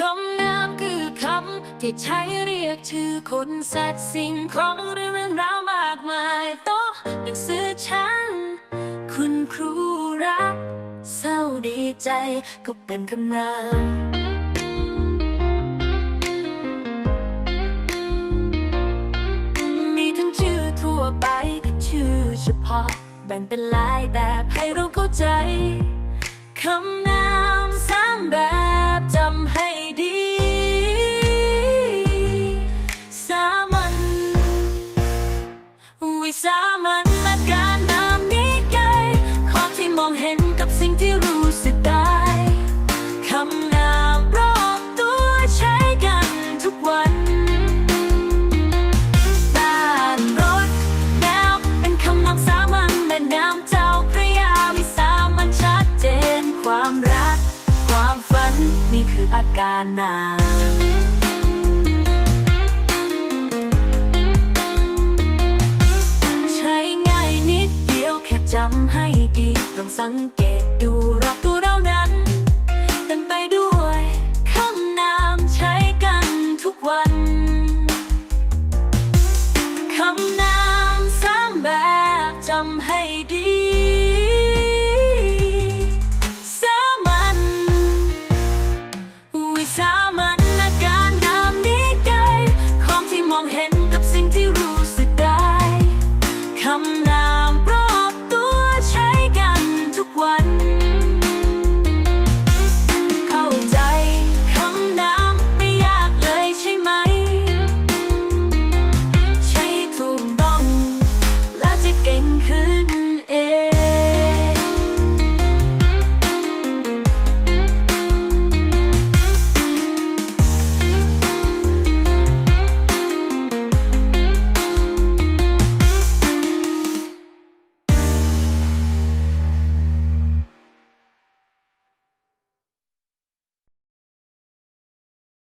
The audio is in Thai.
คำนามคือคำที่ใช้เรียกชื่อคนสัตว์สิ่งของหรือเรื่องราวมากมายโต๊ะหนังสือฉัน คุณครูรัก เศร้าดีใจก็เป็นคำนามมีทั้งชื่อทั่วไปกับชื่อเฉพาะ แบ่งเป็นหลายแบบให้เราเข้าใจ คำนามสามแบบ วิสามันและการนามนี้ไกลความที่มองเห็นกับสิ่งที่รู้สึกได้คำนามรอบตัวใช้กันทุกวันบ้านรถแนวเป็นคำนามสามัญแม่น้ำเจ้าพระยาวิสามันชัดเจนความรัก ความฝันนี่คืออาการนาม จำให้ดีลองสังเกตดู